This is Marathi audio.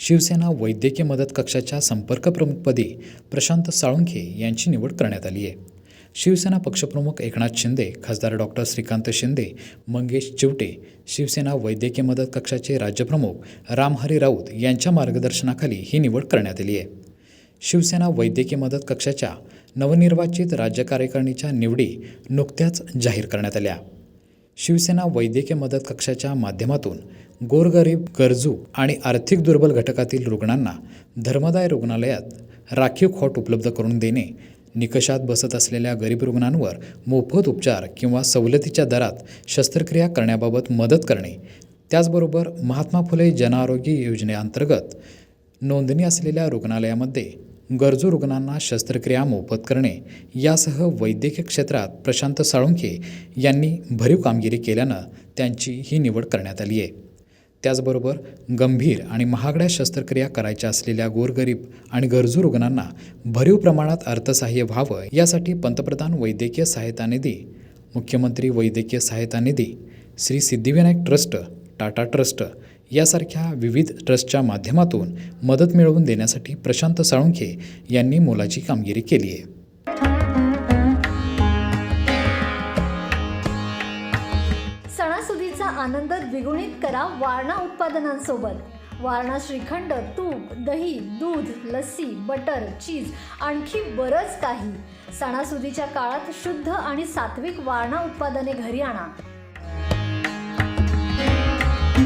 शिवसेना वैद्यकीय मदत कक्षाच्या संपर्क प्रमुखपदी प्रशांत साळुंखे यांची निवड करण्यात आली आहे. शिवसेना पक्षप्रमुख एकनाथ शिंदे खासदार डॉक्टर श्रीकांत शिंदे मंगेश चिवटे शिवसेना वैद्यकीय मदत कक्षाचे राज्यप्रमुख रामहरी राऊत यांच्या मार्गदर्शनाखाली ही निवड करण्यात आली आहे. शिवसेना वैद्यकीय मदत कक्षाच्या नवनिर्वाचित राज्य कार्यकारिणीच्या निवडी नुकत्याच जाहीर करण्यात आल्या. शिवसेना वैद्यकीय मदत कक्षाच्या माध्यमातून गोरगरीब गरजू आणि आर्थिक दुर्बल घटकातील रुग्णांना धर्मदाय रुग्णालयात राखीव खोट उपलब्ध करून देणे निकषात बसत असलेल्या गरीब रुग्णांवर मोफत उपचार किंवा सवलतीच्या दरात शस्त्रक्रिया करण्याबाबत मदत करणे त्याचबरोबर महात्मा फुले जनआरोग्य योजनेअंतर्गत नोंदणी असलेल्या रुग्णालयामध्ये गरजू रुग्णांना शस्त्रक्रिया मोफत करणे यासह वैद्यकीय क्षेत्रात प्रशांत साळुंखे यांनी भरीव कामगिरी केल्यानं त्यांची ही निवड करण्यात आली आहे त्याचबरोबर गंभीर आणि महागड्या शस्त्रक्रिया करायच्या असलेल्या गोरगरीब आणि गरजू रुग्णांना भरीव प्रमाणात अर्थसहाय्य व्हावं यासाठी पंतप्रधान वैद्यकीय सहायता निधी मुख्यमंत्री वैद्यकीय सहायता निधी श्री सिद्धिविनायक ट्रस्ट टाटा ट्रस्ट यासारख्या विविध ट्रस्टच्या माध्यमातून मदत मिळवून देण्यासाठी प्रशांत साळुंखे यांनी मोलाची कामगिरी केली आहे. सणासुदीचा आनंद द्विगुणित करा वारणा उत्पादनांसोबत. वारणा श्रीखंड तूप दही दूध लस्सी बटर चीज आणखी बरंच काही. सणासुदीच्या काळात शुद्ध आणि सात्विक वारणा उत्पादने घरी आणा.